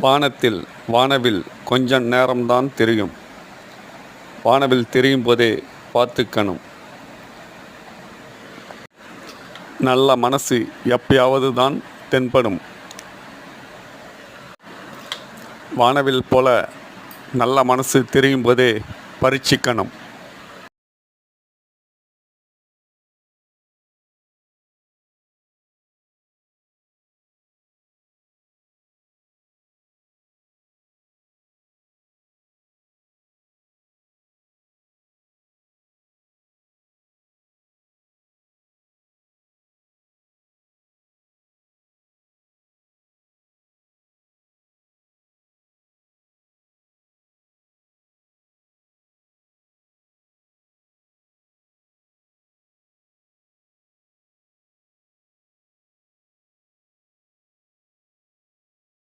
வானத்தில் வானவில் கொஞ்சம் நேரம்தான் தெரியும். வானவில் தெரியும் போதே பார்த்துக்கணும். நல்ல மனசு எப்பயாவது தான் தென்படும். வானவில் போல நல்ல மனசு தெரியும் போதே பரீட்சிக்கணும்.